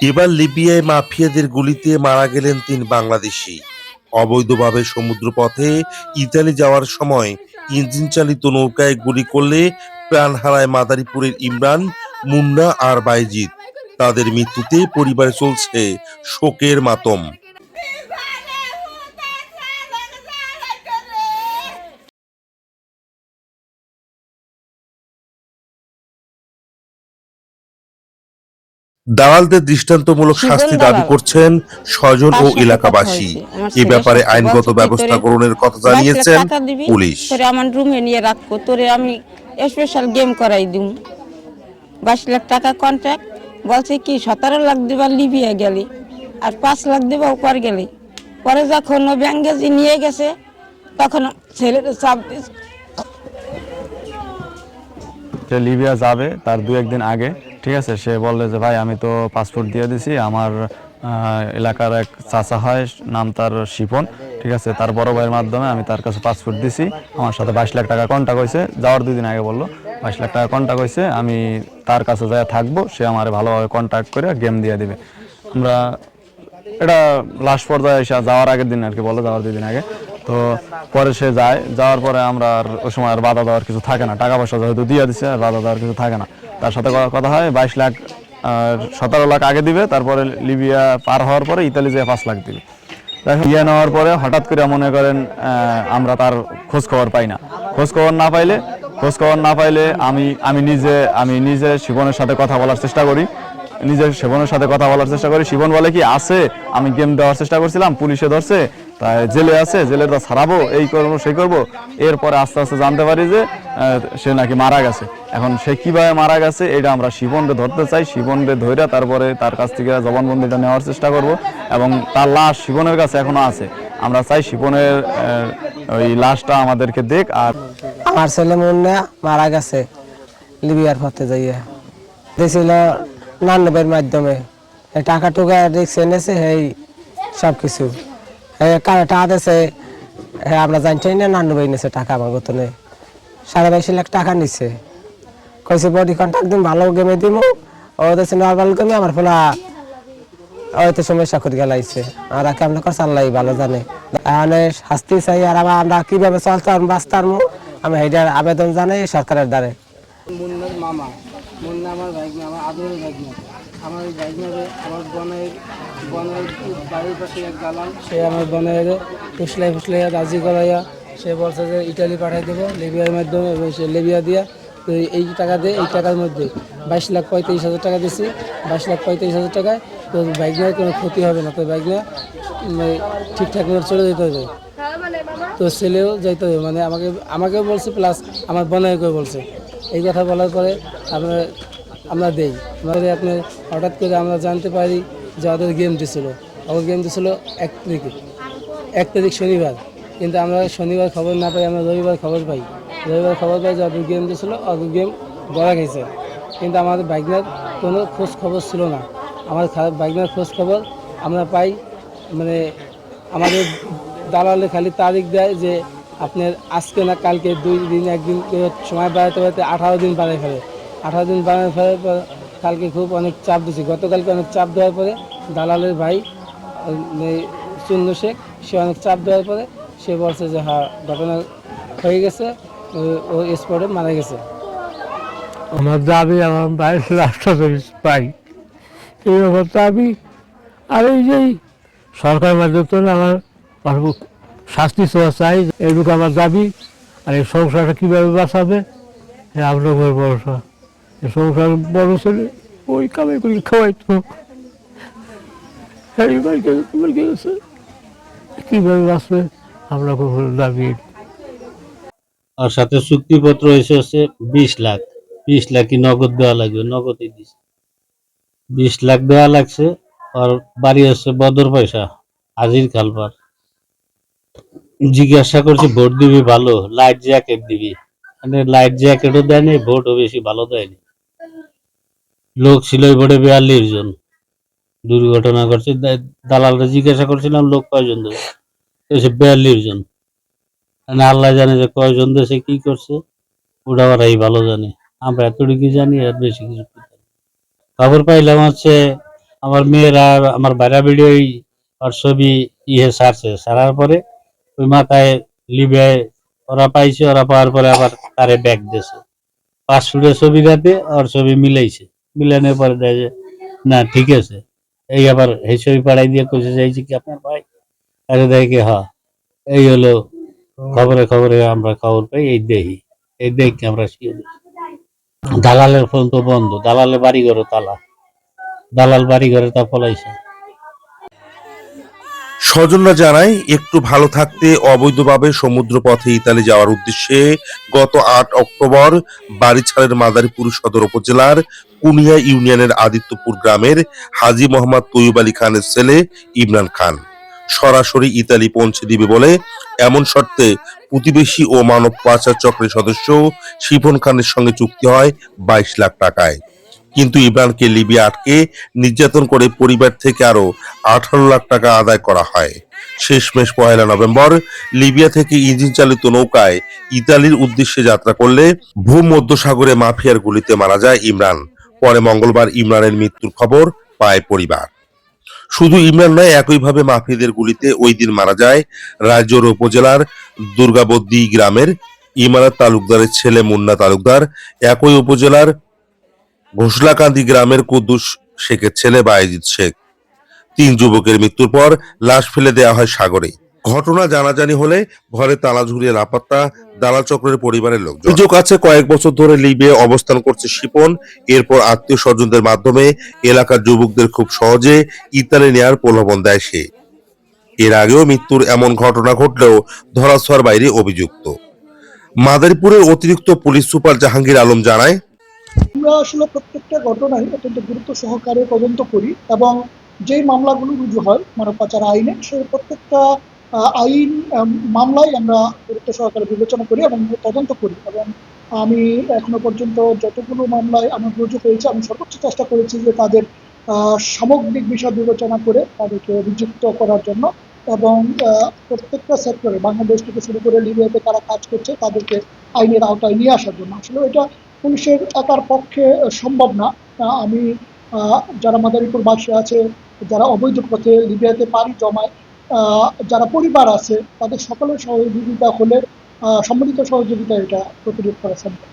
এবার লিবিয়ায় মাফিয়াদের গুলিতে মারা গেলেন তিন বাংলাদেশি। অবৈধভাবে সমুদ্রপথে ইতালি যাওয়ার সময় ইঞ্জিন চালিত নৌকায় গুলি করলে প্রাণ হারায় মাদারীপুরের ইমরান, মুন্না আর বাইজিৎ তাদের মৃত্যুতে পরিবারে চলছে শোকের মাতম। দালালদের দৃষ্টান্তমূলক শাস্তি দাবি করছেন স্বজন ও এলাকাবাসী। এ ব্যাপারে আইনগত ব্যবস্থা গ্রহণের কথা জানিয়েছেন পুলিশ। তোরে আমার রুমে নিয়ে রাখব তোরে আমি স্পেশাল গেম করাই দিব বাইশ লাখ টাকা কন্ট্রাক্ট বলছে কি সতেরো লাখ দিবা লিবিয়া গেলি আর পাঁচ লাখ দিবা ওপার গেলি। পরে যখন ও নিয়ে গেছে তখন ছেলের চাপ দিয়েছে। লিবিয়া যাবে তার দু একদিন আগে। ঠিক আছে, সে বললে যে, ভাই, আমি তো পাসপোর্ট দিয়ে দিছি, আমার এলাকার এক চাচা হয়, নাম তার শিপন, ঠিক আছে, তার বড় ভাইয়ের মাধ্যমে আমি তার কাছে পাসপোর্ট দিছি, আমার সাথে বাইশ লাখ টাকা কন্ট্যাক্ট হয়েছে, যাওয়ার দুই দিন আগে বলল, বাইশ লাখ টাকা কন্ট্যাক্ট হয়েছে, আমি তার কাছে যাই থাকব, সে আমার ভালোভাবে কন্ট্যাক্ট করে গেম দিয়ে দিবে। আমরা, এটা লাস্ট পর্যায়ে এসে যাওয়ার আগের দিন আর কি বলো যাওয়ার দুই দিন আগে। তো পরে সে যায়, যাওয়ার পরে আমরা আর ওই সময় আর বাধা দেওয়ার কিছু থাকে না, টাকা পয়সা যেহেতু দিয়ে দিচ্ছে আর বাধা দেওয়ার কিছু থাকে না। তার সাথে কথা হয়, বাইশ লাখ আর সতেরো লাখ আগে দিবে, তারপরে লিবিয়া পার হওয়ার পরে ইতালি যেয়ে পাঁচ লাখ দিবে। ইয়ে নেওয়ার পরে হঠাৎ করে মনে করেন আমরা তার খোঁজ খবর পাই না। খোঁজ খবর না পাইলে খোঁজ খবর না পাইলে আমি আমি নিজে আমি নিজে শিবনের সাথে কথা বলার চেষ্টা করি। নিজের শিবনের সাথে কথা বলার চেষ্টা করি। শিবন বলে কি, আছে, আমি গেম দেওয়ার চেষ্টা করছিলাম, পুলিশে ধরছে তাই জেলে আছে জেলে তো ছাড়াবো, এই করব, সেই করব। এরপরে আস্তে আস্তে জানতে পারি যে সে নাকি মারা গেছে। এখন সে কীভাবে মারা গেছে, এটা আমরা শিবনকে ধরতে চাই। শিবনকে ধরে তারপরে তার কাছ থেকে জবানবন্দিটা নেওয়ার চেষ্টা করব এবং তার লাশ শিবনের কাছে এখনও আছে। আমরা চাই শিবনের ওই লাশটা আমাদেরকে দেখ আর আমার ছেলে মুন্না মারা গেছে, লিবিয়ার পথে যাইয়া। দিয়েছিল নান্নবের মাধ্যমে। টাকা টুকা রিক্স এনেছে, এই সব কিছু টাকা আমরা জানছি না নান্নবে নিছে টাকা আমার গতনে। সাড়ে বাইশ লাখ টাকা নিছে। কইছে, বডি কন্ট্যাক্ট দিন ভালো গেমে দিব ও দেশে নর্মাল গেমে আমার ফোলা হয়তো সমস্যা করে গেলাইছে। আর কেমন করে চাল্লাই ভালো জানে। মানে শাস্তি চাই, আর আবার আমরা কীভাবে বাঁচতাম, আমি সেইটার আবেদন জানাই সরকারের দ্বারে। মুন্নার মামা, মুন্না আমার আমার আদরের আমার আমার বনের সে আমার বনের ফুসলাই ফুসলাইয়া রাজি করাইয়া সে বলছে যে ইটালি পাঠাই দেবো লিবিয়ার মাধ্যমে এবং সে লিবিয়া দিয়া তো এই টাকা দিয়ে এই টাকার মধ্যে। বাইশ লাখ পঁয়ত্রিশ হাজার টাকা দিছি। বাইশ লাখ পঁয়ত্রিশ হাজার টাকায় তো বাইকনার কোনো ক্ষতি হবে না। তো বাইকনা ঠিকঠাক মতো চলে যেতে হবে। তো ছেলেও যাইতে হবে। মানে আমাকে, আমাকেও বলছে প্লাস আমার বোনকেও বলছে। এই কথা বলার পরে আমরা আমরা দেই। আমাদের আপনি হঠাৎ করে আমরা জানতে পারি যে ওদের গেম দিছিল ওদের গেম দিছিল এক তারিখে এক তারিখ শনিবার। কিন্তু আমরা শনিবার খবর না পাই আমরা রবিবার খবর পাই। রবিবার খবর পাই যে গেম দিছিল ওদের গেম গড়া গেছে। কিন্তু আমাদের বাইকনার কোনো খোঁজ খবর ছিল না। আমার বাইকনার খোঁজ খবর আমরা পাই মানে আমাদের দালালে খালি তারিখ দেয় যে আপনার আজকে না কালকে দুই দিন, একদিন সময় বাড়াতে বাড়াতে আঠারো দিন বাড়ায় ফেলে। আঠারো দিন বাড়ায় ফেলার পর কালকে খুব অনেক চাপ দিয়েছি গতকালকে অনেক চাপ দেওয়ার পরে দালালের ভাই চুন্নু শেখ, সে অনেক চাপ দেওয়ার পরে সে বলছে যে হ্যাঁ ঘটনা হয়ে গেছে, ও- স্পটে মারা গেছে। আমার দাবি, আমার বাইশ রাষ্ট্র পাই এই ব্যাপারটা আমি আর এই যে সরকার মাধ্যমে আমার শাস্তি চাওয়া চাই এইটুকু আমার দাবি। আর এই সংসারটা কীভাবে বাঁচাবে? আপনার ভরসা। সংসার বড় ছেলে, ওই কামাই করে খাওয়াইতো। এই বাড়িতে বাঁচবে? আমরা খুব দাবি আর সাথে চুক্তিপত্র হয়েছে হচ্ছে বিশ লাখ। বিশ লাখই নগদ দেওয়া লাগবে, নগদই দিছে। বিশ লাখ দেওয়া লাগছে, আর বাড়ি হচ্ছে বদর পয়সা হাজির খালপার। জিজ্ঞাসা করছি, ভোট দিবি ভালো? লাইট জ্যাকেট দিবি? মানে লাইট জ্যাকেটও দেয়নি ভোটও বেশি ভালো দেয়নি লোক ছিল ওই ভোটে বিয়াল্লিশ জন। দুর্ঘটনা করছে দালালরা জিজ্ঞাসা করছিলাম, লোক কয়জন দেবে? বিয়াল্লিশ জন। মানে আল্লাহ জানে যে কয়জন দেশে কি করছে? ওটা ওরাই ভালো জানে। আমরা এতটুকু জানি, আর বেশি কিছু। খবর পাইলাম হচ্ছে, আমার মেয়েরা, আমার বাইরা ভিডিও আর ছবি ইয়ে সারছে। সারার পরে ওই মাথায় লিবিয়ায় ওরা পাইছে, ওরা পাওয়ার পরে আবার তারে ব্যাগ দিয়েছে। পাসপোর্টের ছবি রাতে ওর ছবি মিলাইছে। মিলানোর পরে দেয় যে, না, ঠিক আছে। এই আবার হেসরি পাড়াই দিয়ে কষে যাইছি কি আপনার ভাই? আরে দেয় কি হ্যাঁ এই হলো খবরে খবরে আমরা খবর পাই, এই দেহি। এই দেখি আমরা শিখে দালালের ফোন তো বন্ধ, দালালের বাড়ি ঘরে তালা। দালাল বাড়ি ঘরে তা পলাইছে। স্বজনরা জানায়, একটু ভালো থাকতে অবৈধভাবে সমুদ্র পথে ইতালি যাওয়ার উদ্দেশ্যে গত আট অক্টোবর বাড়িছালের মাদারীপুর সদর উপজেলার কুনিয়া ইউনিয়নের আদিত্যপুর গ্রামের হাজী মোহাম্মদ তৈয়ব আলী খানের ছেলে ইমরান খান। সরাসরি ইতালি পৌঁছে দিবে বলে এমন শর্তে প্রতিবেশী ও মানব পাচার চক্রের সদস্য শিফন খানের সঙ্গে চুক্তি হয় বাইশ লাখ টাকায়। কিন্তু ইমরানকে লিবিয়া আটকে নির্যাতন করে পরিবার থেকে আরও আঠারো লাখ টাকা আদায় করা হয়। শেষমেশ পয়লা নভেম্বর লিবিয়া থেকে ইঞ্জিন চালিত নৌকায় ইতালির উদ্দেশ্যে যাত্রা করলে ভূমধ্যসাগরে মাফিয়ার গুলিতে মারা যায় ইমরান। পরে মঙ্গলবার ইমরানের মৃত্যুর খবর পায় পরিবার। শুধু ইমরান নয়, একইভাবে মাফিয়াদের গুলিতে ওই দিন মারা যায় রাজ্যর উপজেলার দুর্গাবদ্দি গ্রামের ইমারাত তালুকদারের ছেলে মুন্না তালুকদার। একই উপজেলার ঘোষলাকান্দি গ্রামের কুদ্দুস শেখের ছেলে বায়েজিৎ শেখ। তিন যুবকের মৃত্যুর পর লাশ ফেলে দেওয়া হয় সাগরে। ঘটনা জানাজানি হলে ঘরে তালা ঝুলিয়ে লাপাত্তা দালাল চক্রের পরিবারের লোক অভিযোগ আছে, কয়েক বছর ধরে লিবিয়ে অবস্থান করছে শিপন। এরপর আত্মীয় স্বজনদের মাধ্যমে এলাকার যুবকদের খুব সহজে ইতালি নেয়ার প্রলোভন দেয় সে। এর আগেও মৃত্যুর এমন ঘটনা ঘটলেও ধরাছোঁয়ার বাইরে অভিযুক্ত। মাদারীপুরের অতিরিক্ত পুলিশ সুপার জাহাঙ্গীর আলম জানায় আমরা আসলে প্রত্যেকটা ঘটনাই অত্যন্ত গুরুত্ব সহকারে তদন্ত করি এবং যেই মামলাগুলো রুজু হয় মানব পাচার আইনে সেই প্রত্যেকটা আইন আম, মামলাই আমরা গুরুত্ব সহকারে বিবেচনা করি এবং তদন্ত করি এবং আমি এখনও পর্যন্ত যতগুলো মামলায় আমার রুজু হয়েছে আমি সর্বোচ্চ চেষ্টা করেছি যে তাদের সামগ্রিক বিষয় বিবেচনা করে তাদেরকে অভিযুক্ত করার জন্য এবং প্রত্যেকটা সেক্টরে বাংলাদেশ থেকে শুরু করে লিবিয়াতে তারা কাজ করছে তাদেরকে আইনের আওতায় নিয়ে আসার জন্য। আসলে এটা পুলিশের একার পক্ষে সম্ভব না। আমি যারা মাদারীপুর বাসী আছে, যারা অবৈধ পথে লিবিয়াতে পাড়ি জমায় যারা পরিবার আছে, তাদের সকলের সহযোগিতা হলে সম্মিলিত সহযোগিতা এটা প্রতিরোধ করা সম্ভব।